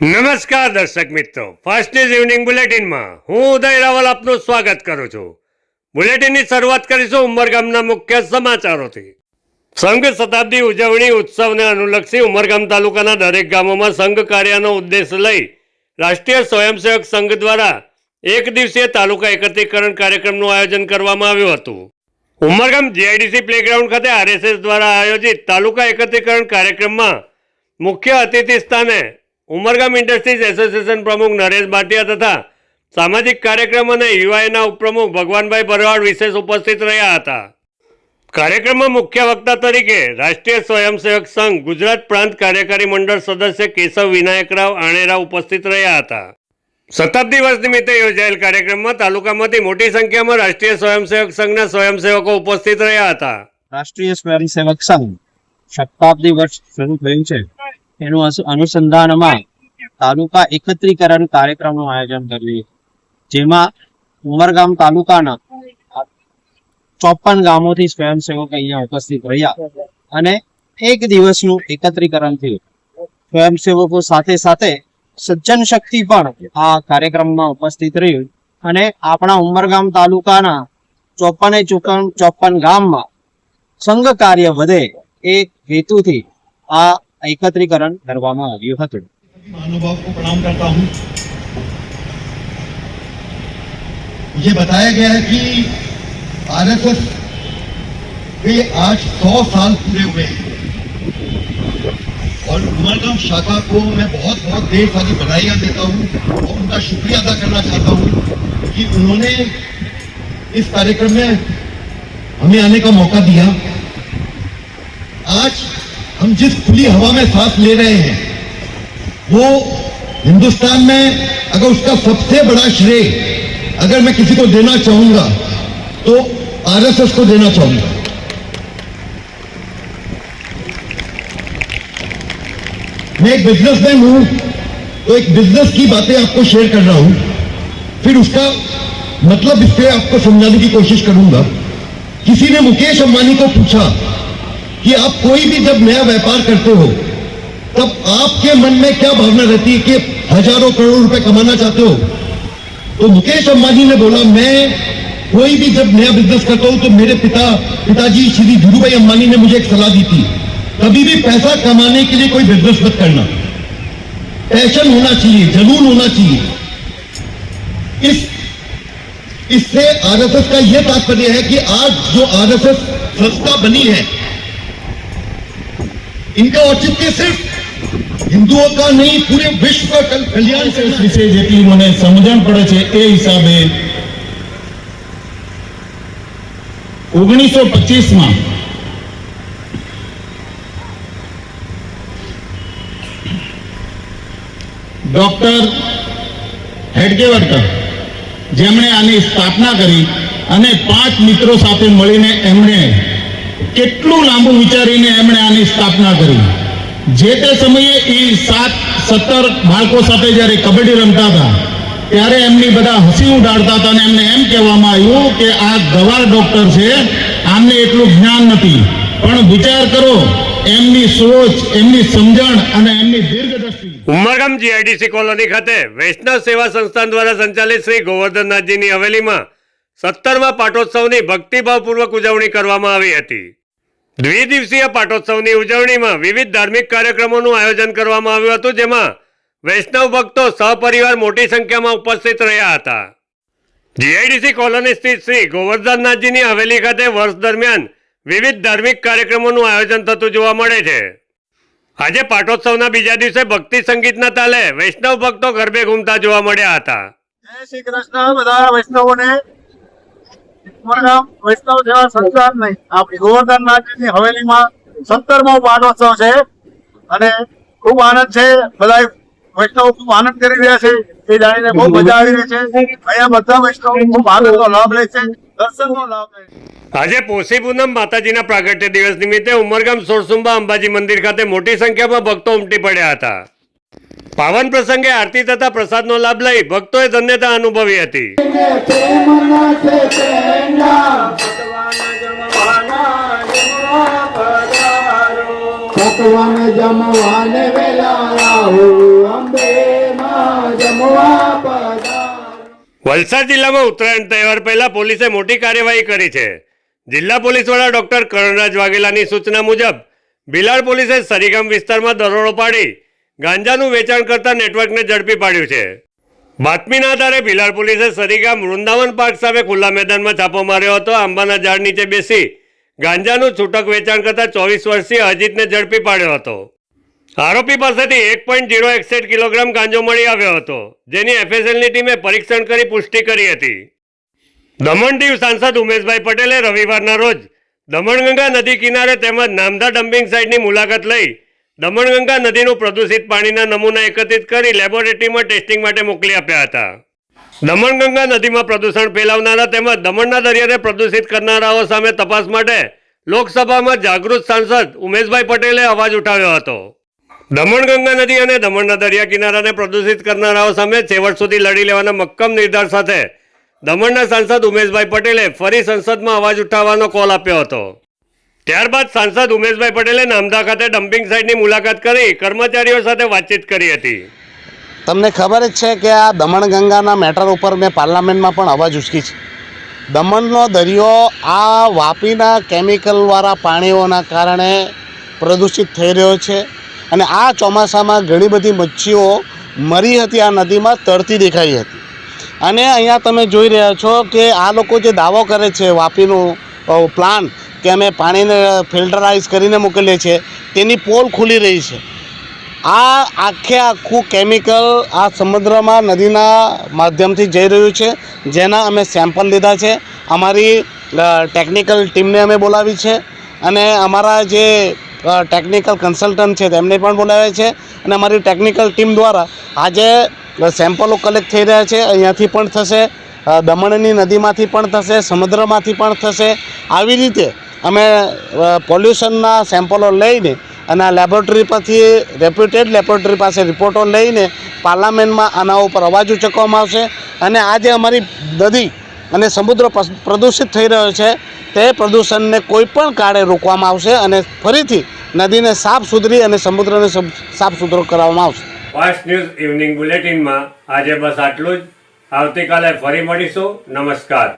નમસ્કાર દર્શક મિત્રો. ફાસ્ટ ન્યૂઝ ઇવનિંગ બુલેટિનમાં હું ઉદય રાવલ આપનું સ્વાગત કરું છું. બુલેટિનની શરૂઆત કરીશું ઉમરગામના મુખ્ય સમાચારોથી. સંઘ શતાબ્દી ઉજવણી ઉત્સવને અનુલક્ષી ઉમરગામ તાલુકાના દરેક ગામોમાં સંઘ કાર્યનો ઉદ્દેશ લઈ રાષ્ટ્રીય સ્વયંસેવક સંઘ દ્વારા એક દિવસીય તાલુકા એકત્રીકરણ કાર્યક્રમનું આયોજન કરવામાં આવ્યું હતું. ઉમરગામ જીઆઈડીસી પ્લેગ્રાઉન્ડ ખાતે આરએસએસ દ્વારા આયોજિત તાલુકા એકત્રીકરણ કાર્યક્રમમાં મુખ્ય અતિથિ સ્થાને ઉમરગામ ઇન્ડસ્ટ્રીઝ એસોસિએશન પ્રમુખ નરેશ ભાટિયા તથા સામાજિક કાર્યક્રમ અને યુઆઈના ઉપપ્રમુખ ભગવાનભાઈ ભરવાડ વિશેષ ઉપસ્થિત રહ્યા હતા. કાર્યક્રમમાં મુખ્ય વક્તા તરીકે રાષ્ટ્રીય સ્વયંસેવક સંઘ, ગુજરાત પ્રાંત કાર્યકારી મંડળ સદસ્ય કેશવ વિનાયકરાવ આણેરા ઉપસ્થિત રહ્યા હતા. શતાબ્દી વર્ષ નિમિત્તે યોજાયેલ કાર્યક્રમમાં તાલુકામાંથી મોટી સંખ્યામાં રાષ્ટ્રીય સ્વયંસેવક સંઘના સ્વયંસેવકો ઉપસ્થિત રહ્યા હતા. રાષ્ટ્રીય સ્વયંસેવક સંઘ, શતાબ્દી વર્ષ શરૂ થયું છે. એનું અનુસંધાનમાં તાલુકા એકત્રીકરણ કાર્યક્રમનું આયોજન કર્યું જેમાં ઉમરગામ તાલુકાના ચોપન ગામોથી સ્વયંસેવકો અહીંયા ઉપસ્થિત રહ્યા અને એક દિવસનું એકત્રીકરણ થયું. સ્વયંસેવકો સાથે સાથે સજ્જન શક્તિ પણ આ કાર્યક્રમમાં ઉપસ્થિત રહ્યું અને આપણા ઉમરગામ તાલુકાના ચોપને ચોપન ચોપન ગામમાં સંઘ કાર્ય વધે એ હેતુથી આ એકત્રીકરણ કરવામાં આવ્યું હતું महानुभाव को प्रणाम करता हूं मुझे बताया गया है कि आरएसएस के आज सौ साल पूरे हुए हैं और उमरगाम शाखा को मैं बहुत बहुत देर सारी बधाइयां देता हूं और उनका शुक्रिया अदा करना चाहता हूं कि उन्होंने इस कार्यक्रम में हमें आने का मौका दिया आज हम जिस खुली हवा में सांस ले रहे हैं, वो हिंदुस्तान में अगर उसका सबसे बड़ा श्रेय अगर मैं किसी को देना चाहूँगा तो आरएसएस को देना चाहूँगा। मैं एक बिजनेसमैन हूँ तो एक बिज़नेस की बातें आपको शेयर कर रहा हूँ। फिर उसका मतलब इस पे आपको समझाने की कोशिश करूँगा। किसी ने मुकेश अंबानी को पूछा कि आप कोई भी जब नया व्यापार करते हो, तब आपके मन में क्या भावना रहती है कि हज़ारों करोड़ रुपए कमाना चाहते हो? तो मुकेश अंबानी ने बोला, मैं कोई भी जब नया बिज़नेस करता हूँ तो मेरे पिता, पिताजी श्री धीरूभाई अंबानी ने मुझे एक सलाह दी थी, कभी भी पैसा कमाने के लिए कोई बिज़नेस मत करना। पैशन होना चाहिए, ज़रूर होना चाहिए। इस, इससे आरएसएस का यह तात्पर्य है कि आज जो आरएसएस संस्था बनी है इनका औचित्य सिर्फ हिंदुओं का नहीं पूरे विश्व का कल- कल्याण से વિશેષ વિશે જેટલી મને સમજણ પડે છે એ હિસાબે ઓગણીસો પચીસમાં ડોક્ટર હેડગેવરકર જેમણે આની સ્થાપના કરી અને પાંચ મિત્રો સાથે મળીને એમણે કેટલું લાંબુ વિચારીને એમણે આની સ્થાપના કરી? જે તે સમયે એ સાત, સત્તર બાળકો સાથે જ્યારે કબડ્ડી રમતા હતા, ત્યારે એમની બધા હસી ઉડાડતા હતા અને એમને એમ કહેવામાં આવ્યું કે આ ગવાર ડૉક્ટર છે, આમને એટલું જ્ઞાન નથી. પણ વિચાર કરો, એમની સોચ, એમની સમજણ અને એમની દીર્ઘદ્રષ્ટિ. ઉમરગામ જીઆઈડીસી કોલોની ખાતે વૈષ્ણવ સેવા સંસ્થાન દ્વારા સંચાલિત શ્રી ગોવર્ધનનાથજીની હવેલીમાં સત્તરમા પાટોત્સવની ભક્તિભાવપૂર્વક ઉજવણી કરવામાં આવી હતી. દ્વિદિવસીય પાટોત્સવની ઉજવણીમાં વિવિધ ધાર્મિક કાર્યક્રમોનું આયોજન કરવામાં આવ્યું હતું, જેમાં વૈષ્ણવ ભક્તો સહપરિવાર મોટી સંખ્યામાં ઉપસ્થિત રહ્યા હતા. જીઆઈડીસી કોલોની સ્થિત શ્રી ગોવર્ધનનાથજીની હવેલી ખાતે વર્ષ દરમિયાન વિવિધ ધાર્મિક કાર્યક્રમોનું આયોજન થતું જોવા મળે છે. આજે પાટોત્સવના બીજા દિવસે ભક્તિ સંગીતના તાલે વૈષ્ણવ ભક્તો ગરબે ઘૂમતા જોવા મળ્યા હતા. જય શ્રી કૃષ્ણ. બધા વૈષ્ણવોને લાભ લે છે. દર્શનનો લાભ લે આજે પોષી પૂનમ માતાજીના પ્રાગટ્ય દિવસ નિમિત્તે ઉમરગામ સોરસુંબા અંબાજી મંદિર ખાતે મોટી સંખ્યામાં ભક્તો ઉમટી પડ્યા હતા. પાવન પ્રસંગે આરતી તથા પ્રસાદનો લાભ લઈ ભક્તોએ ધન્યતા અનુભવી હતી. જમવાને વેલા અંબે જમવા વલસાડ જિલ્લામાં ઉત્તરાયણ તહેવાર પહેલા પોલીસે મોટી કાર્યવાહી કરી છે. જિલ્લા પોલીસ વડા ડોક્ટર કરણરાજ વાઘેલાની સૂચના મુજબ બિલાડ પોલીસે સરીગામ વિસ્તારમાં દરોડો પાડી ગાંજાનું વેચાણ કરતા નેટવર્કને ઝડપી પાડ્યું છે. બાતમીના આધારે ભિલાડ પોલીસે સરીગામ વૃંદાવન પાર્ક સામે ખુલ્લા મેદાનમાં છાપો માર્યો હતો. આંબાના ઝાડ નીચે બેસી ગાંજાનું છૂટક વેચાણ કરતા ચોવીસ વર્ષીય અજીતને ઝડપી પાડ્યો હતો. આરોપી પાસેથી એક પોઈન્ટ જીરો એકસઠ કિલોગ્રામ ગાંજો મળી આવ્યો હતો, જેની એફએસએલની ટીમે પરીક્ષણ કરી પુષ્ટિ કરી હતી. દમણ દીવ સાંસદ ઉમેશભાઈ પટેલે રવિવારના રોજ દમણગંગા નદી કિનારે તેમજ નામદા ડમ્પિંગ સાઇટની મુલાકાત લઈ દમણગંગા નદીનું પ્રદૂષિત પાણીના નમૂના એકત્રિત કરી લેબોરેટરીમાં ટેસ્ટિંગ માટે મોકલી આપ્યા હતા. દમણગંગા નદીમાં પ્રદૂષણ ફેલાવનારા તેમજ દમણના દરિયાને પ્રદૂષિત કરનારાઓ સામે તપાસ માટે લોકસભામાં જાગૃત સાંસદ ઉમેશભાઈ પટેલે અવાજ ઉઠાવ્યો હતો. દમણગંગા નદી અને દમણના દરિયા કિનારાને પ્રદૂષિત કરનારાઓ સામે છેવટ સુધી લડી લેવાના મક્કમ નિર્ધાર સાથે દમણના સાંસદ ઉમેશભાઈ પટેલે ફરી સંસદમાં અવાજ ઉઠાવવાનો કોલ આપ્યો હતો. ત્યારબાદ સાંસદ ઉમેશભાઈ પટેલે નામદા ખાતે ડમ્પિંગ સાઇટની મુલાકાત કરી કર્મચારીઓ સાથે વાતચીત કરી હતી. તમને ખબર જ છે કે આ દમણગંગાના મેટર ઉપર મેં પાર્લામેન્ટમાં પણ અવાજ ઉચકી છે. દમણનો દરિયો આ વાપીના કેમિકલવાળા પાણીઓના કારણે પ્રદૂષિત થઈ રહ્યો છે અને આ ચોમાસામાં ઘણી બધી મચ્છીઓ મરી હતી, આ નદીમાં તરતી દેખાઈ હતી. અને અહીંયા તમે જોઈ રહ્યા છો કે આ લોકો જે દાવો કરે છે વાપીનું પ્લાન કે અમે પાણીને ફિલ્ટરાઇઝ કરીને મોકલીએ છીએ તેની પોલ ખુલી રહી છે. આ આખે આખું કેમિકલ આ સમુદ્રમાં નદીના માધ્યમથી જઈ રહ્યું છે, જેના અમે સેમ્પલ લીધા છે. અમારી ટેકનિકલ ટીમને અમે બોલાવી છે અને અમારા જે ટેકનિકલ કન્સલ્ટન્ટ છે તેમને પણ બોલાવ્યા છે અને અમારી ટેકનિકલ ટીમ દ્વારા આજે સેમ્પલો કલેક્ટ થઈ રહ્યા છે. અહીંયાથી પણ થશે દમણની નદીમાંથી પણ થશે, સમુદ્રમાંથી પણ થશે. આવી રીતે અમે પોલ્યુશનના સેમ્પલો લઈને અને આ લેબોરેટરી પરથી રેપ્યુટેડ લેબોરેટરી પાસે રિપોર્ટો લઈને પાર્લામેન્ટમાં આના ઉપર અવાજ ઉચકવામાં આવશે અને આ જે અમારી નદી અને સમુદ્ર પ્રદૂષિત થઈ રહ્યો છે, તે પ્રદૂષણને કોઈપણ કાળે રોકવામાં આવશે અને ફરીથી નદીને સાફ સુધરી અને સમુદ્રને સાફ સુથરો કરવામાં આવશે. ફાસ્ટ ન્યૂઝ ઇવનિંગ બુલેટિનમાં આજે બસ આટલું જ. આવતીકાલે ફરી મળીશું. નમસ્કાર.